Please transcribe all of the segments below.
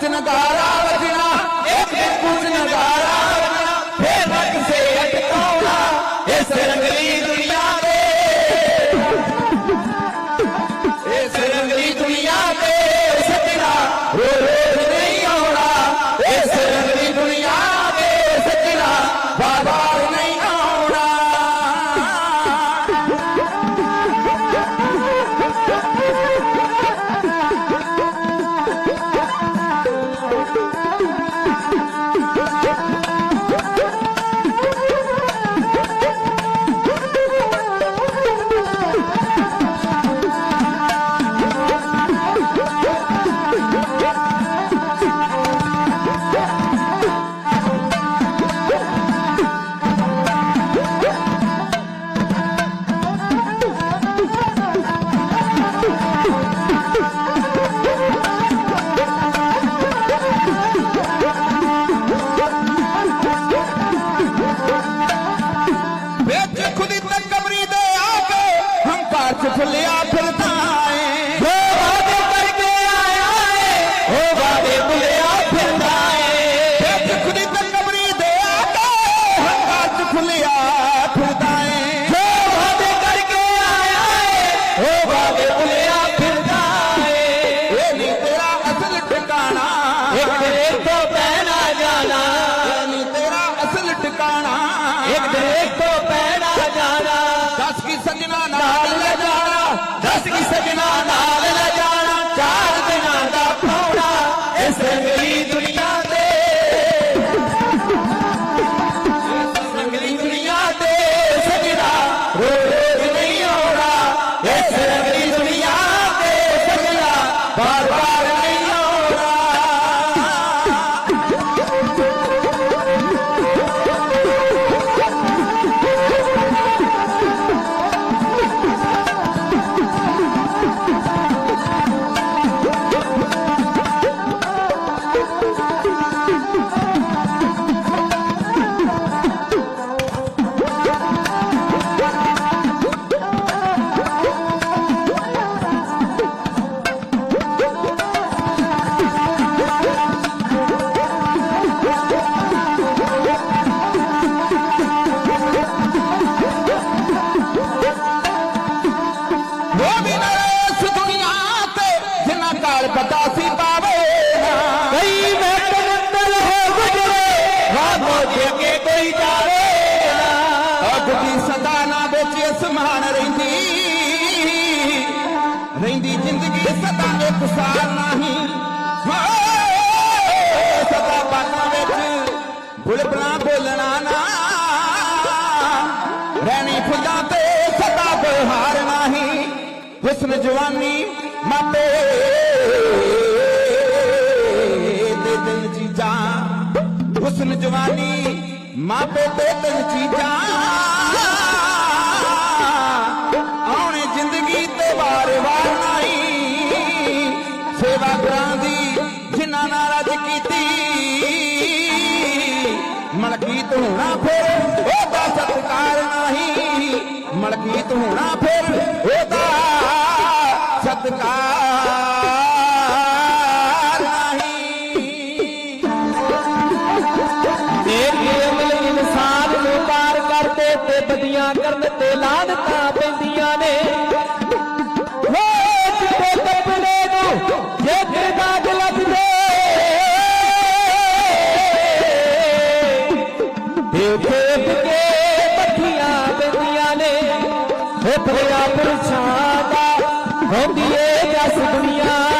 ਕੁਝ ਨਗਾਰਾ ਵਜਣਾ ਇੱਕ ਕੁਝ ਨਗਾਰਾ ਵਜਣਾ ਫੇਰ ਨਾ ਕਿਸੇ ਅਟਕਾਉਣਾ ਇਸ ਵਿੱਚ ਫੁੱਲਿਆ ਫਿਰਦਾ ਏ ਜੋ ਵਾਦੇ ਕਰਕੇ ਆਇਆ ਏ ਉਹ ਵਾਦੇ ਭੁੱਲਿਆ ਫਿਰਦਾ ਏ। ਇਹ ਨਹੀਂ ਤੇਰਾ ਅਸਲ ਠਿਕਾਣਾ ਇੱਕ ਦਿਨ ਇੱਥੋਂ ਪੈਣਾ ਜਾਣਾ। ਇਹ ਨਹੀਂ ਤੇਰਾ ਅਸਲ ਠਿਕਾਣਾ ਇੱਕ ਦਿਨ ਇੱਥੋਂ ਪੈਣਾ ਜਾਣਾ। ਦੱਸ ਕੀ ਸਜਣਾ ਨਾ ਦੀ ਸਦਾ ਨਾ ਵਿੱਚ ਅਸਮਾਨ ਰਹਿੰਦੀ। ਰਹਿੰਦੀ ਜ਼ਿੰਦਗੀ ਸਦਾ ਇੱਕ ਸਾਰ ਨਹੀਂ। ਸਦਾ ਬਾਤਾਂ ਵਿੱਚ ਬੁਲਬੁਲਾਂ ਬੋਲਣਾ ਨਾ। ਰਹਿਣੀ ਫੁੱਲਾਂ ਤੇ ਸਦਾ ਬਹਾਰ ਨਹੀਂ। ਹੁਸਨ ਜਵਾਨੀ ਮਾਪੇ। ਦੇ ਦਿਲ ਚੀਜ਼ਾਂ ਹੁਸਨ ਜਵਾਨੀ ਮਾਪੇ ਤੇ ਦਿਲ ਚੀਜ਼ਾਂ। ਆਉਣੇ ਜ਼ਿੰਦਗੀ ਤੇ ਵਾਰ-ਵਾਰ ਨਹੀਂ। ਸੇਵਾ ਕਰਾਂ ਦੀ, ਜਿਨ੍ਹਾਂ ਨਾਲ ਅੱਜ ਕੀਤੀ। ਮਲਕੀਤ ਹੋਣਾ ਫਿਰ ਉਹਦਾ ਸਤਕਾਰ ਨਹੀਂ। ਮਲਕੀਤ ਹੋਣਾ ਫਿਰ ਕਰਨ ਤੇ ਲਾਨਤਾਂ ਪੈਂਦੀਆਂ ਨੇ। ਹੋ ਕਿਤੇ ਕੱਪੜੇ ਨੂੰ ਜੇ ਕਿਰਦਾਜ ਲੱਭਦੇ ਦੇਖ ਦੇਖ ਕੇ ਪੱਠੀਆਂ ਪੈਂਦੀਆਂ ਨੇ। ਹੋ ਭਰਿਆ ਪੁਰਸ਼ਾਂ ਦਾ ਹੁੰਦੀ ਏ ਜਸ ਦੁਨੀਆ।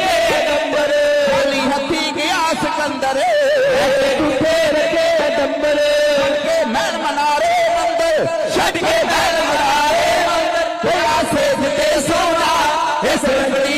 Yes,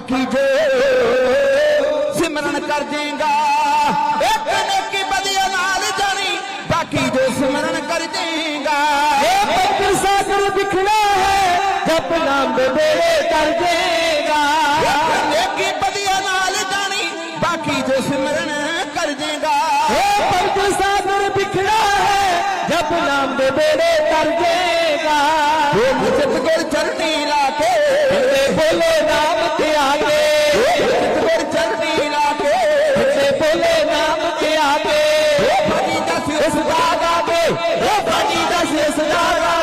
ਬਾਕੀ ਜੋ ਸਿਮਰਨ ਕਰ ਜੇਗਾ ਇੱਕ ਨੇਕੀ ਬਦੀਆਂ ਨਾਲ ਜਾਣੀ ਬਾਕੀ ਜੋ ਸਿਮਰਨ ਕਰ ਜੇਗਾ ਇਹ ਪੱਤਰ ਸਾਗਰ ਦਿਖਣਾ ਹੈ ਜਪ ਨਾਮ ਦੇ ਬੇੜੇ ਤਰ ਜਾਏਗਾ ਨੇਕੀ ਬਦੀਆਂ ਨਾਲ ਜਾਣੀ ਬਾਕੀ ਜੋ ਸਿਮਰਨ ਕਰ ਜੇਗਾ ਇਹ ਪੱਤਰ ਸਾਗਰ ਦਿਖਣਾ ਹੈ ਜਪ ਨਾਮ ਦੇ ਬੇੜੇ ਤਰ ਜਾਏਗਾ सजा